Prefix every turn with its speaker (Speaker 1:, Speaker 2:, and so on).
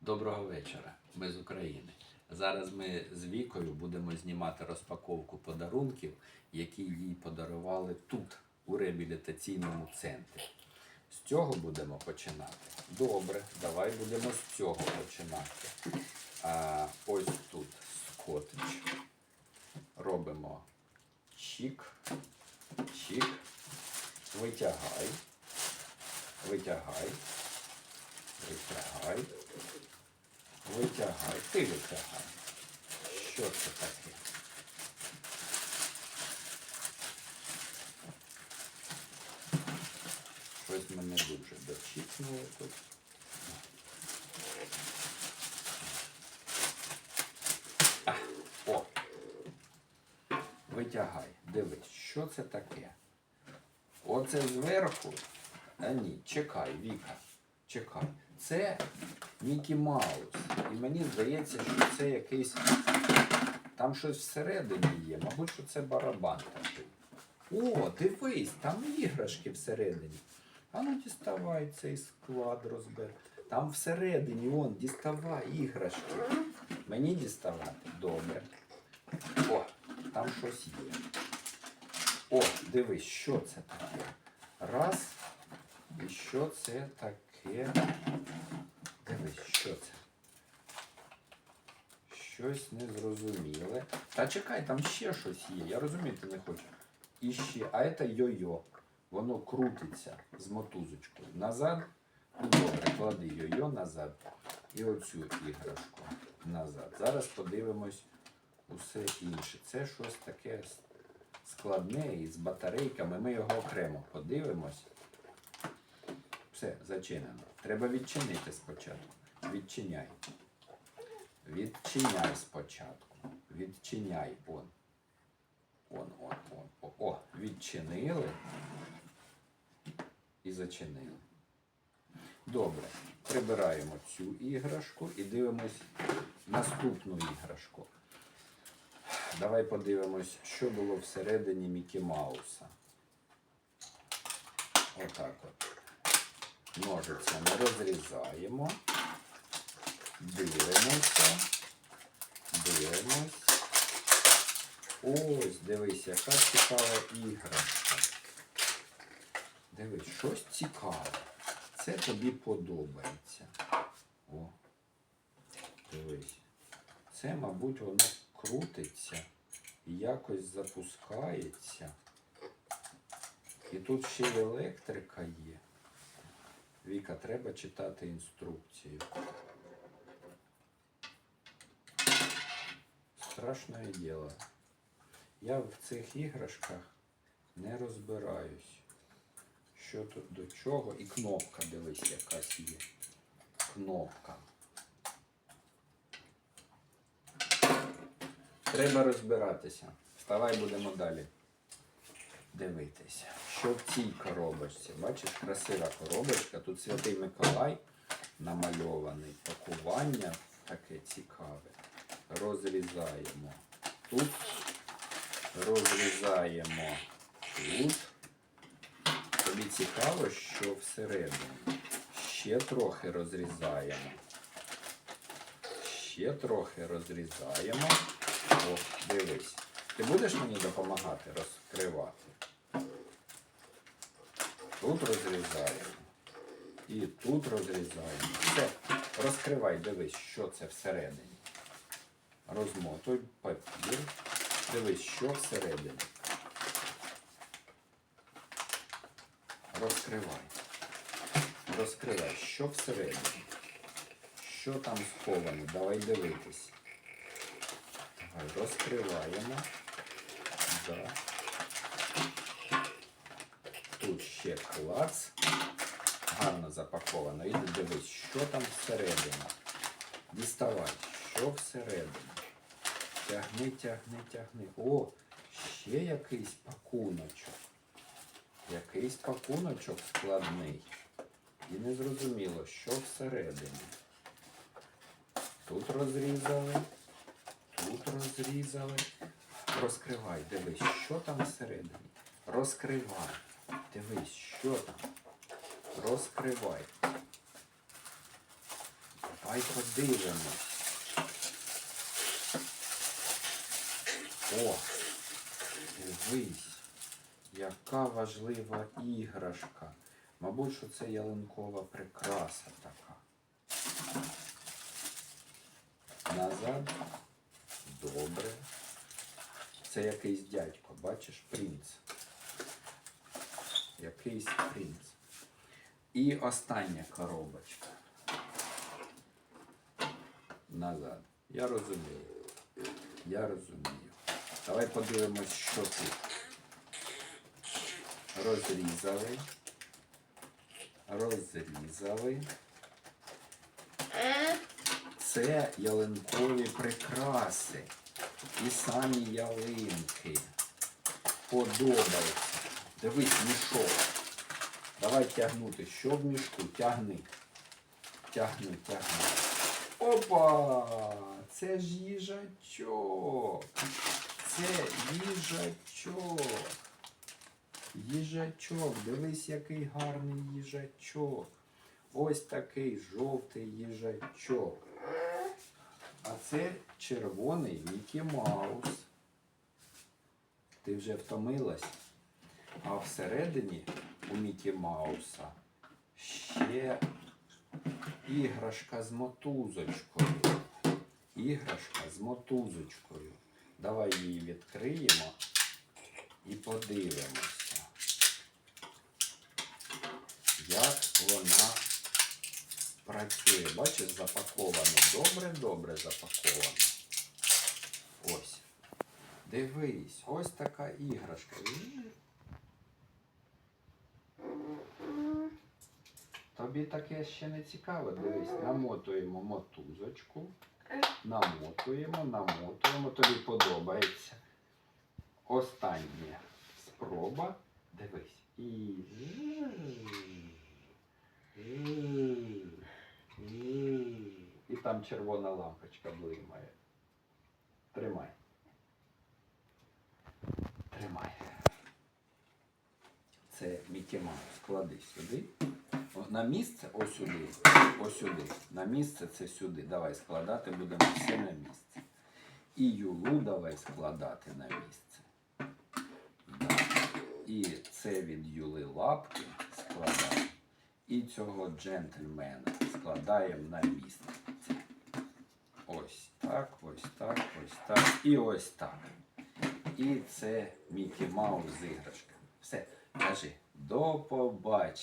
Speaker 1: Доброго вечора. Ми з України. Зараз ми з Вікою будемо знімати розпаковку подарунків, які їй подарували тут, у реабілітаційному центрі. З цього будемо починати. Добре, давай будемо з цього починати. А, ось тут скотч. Робимо чік, чік, витягай, витягай, витягай. Витягай, ти витягай. Що це таке? Щось мене дуже дочікнуло тут. А, о! Витягай, дивись, що це таке? Оце зверху. А ні, чекай, Віка, чекай. Це Мікі Маус. І мені здається, що це якийсь. Там щось всередині є. Мабуть, що це барабан такий. О, дивись, там іграшки всередині. А ну діставай цей склад розбер. Там всередині, он, діставай іграшки. Мені діставати? Добре. О, там щось є. О, дивись, що це таке. Раз. І що це таке? Дивись, що це? Щось незрозуміле. Та чекай, там ще щось є. Я розуміти не хочу. І ще. А це йо-йо. Воно крутиться з мотузочкою. Назад. Ну добре, клади йо-йо назад. І оцю іграшку назад. Зараз подивимось усе інше. Це щось таке складне із батарейками. Ми його окремо подивимось. Все, зачинено. Треба відчинити спочатку. Відчиняй. Відчиняй спочатку. Відчиняй. Он. Он, он, он. О, о, відчинили і зачинили. Добре. Прибираємо цю іграшку і дивимось наступну іграшку. Давай подивимось, що було всередині Мікі Мауса. Отак от. Ножицями розрізаємо. Дивимося. Дивимось. Ось, дивись, яка цікава іграшка. Дивись, щось цікаве. Це тобі подобається. О. Дивись. Це, мабуть, воно крутиться і якось запускається. І тут ще й електрика є. Віка, треба читати інструкцію. Страшне діло. Я в цих іграшках не розбираюсь. Що тут до чого? І кнопка, дивись, якась є. Кнопка. Треба розбиратися. Вставай, будемо далі. Дивитися, що в цій коробочці. Бачиш, красива коробочка. Тут Святий Миколай намальований. Пакування таке цікаве. Розрізаємо тут. Розрізаємо тут. Тобі цікаво, що всередині. Ще трохи розрізаємо. Ще трохи розрізаємо. О, дивись. Ти будеш мені допомагати розкривати? Тут розрізаємо. І тут розрізаємо. Все, розкривай, дивись, що це всередині. Розмотуй папір. Дивись, що всередині. Розкривай. Розкривай, що всередині. Що там сховано? Давай дивитись. Розкриваємо. Да. Тут ще клац. Гарно запаковано. І дивись, що там всередині. Діставай, що всередині. Тягни, тягни, тягни. О, ще якийсь пакуночок. Якийсь пакуночок складний. І не зрозуміло, що всередині. Тут розрізали, тут розрізали. Розкривай, дивись, що там всередині. Розкривай. Дивись, що там. Розкривай. Давай подивимось. О, дивись, яка важлива іграшка. Мабуть, що це ялинкова прикраса така. Назад. Добре. Це якийсь дядько, бачиш, принц. Якийсь принц. І остання коробочка. Назад. Я розумію. Я розумію. Давай подивимось, що тут. Розрізали. Розрізали. Це ялинкові прикраси. І самі ялинки. Подобається. Дивись, мішок. Давай тягнути. Що в мішку? Тягни. Тягни, тягни. Опа! Це ж їжачок. Це їжачок. Їжачок. Дивись, який гарний їжачок. Ось такий жовтий їжачок. А це червоний Мікі Маус. Ти вже втомилась? А всередині у Мікі Мауса ще іграшка з мотузочкою. Іграшка з мотузочкою. Давай її відкриємо і подивимося, як вона працює. Бачиш, запаковано. Добре-добре запаковано. Ось. Дивись, ось така іграшка. Тобі таке ще не цікаво. Дивись, намотуємо мотузочку. Намотуємо, намотуємо. Тобі подобається. Остання спроба. Дивись. І. І там червона лампочка блимає. Тримай. Тримай. Це Маус. Клади сюди. На місце ось сюди. Ось сюди. На місце це сюди. Давай складати будемо все на місце. І юлу давай складати на місце. Да. І це від юли лапки складаємо. І цього джентльмена складаємо на місце. Ось так, ось так, ось так і ось так. І це Мікі Маус з іграшками. Все, кажи, до побачення.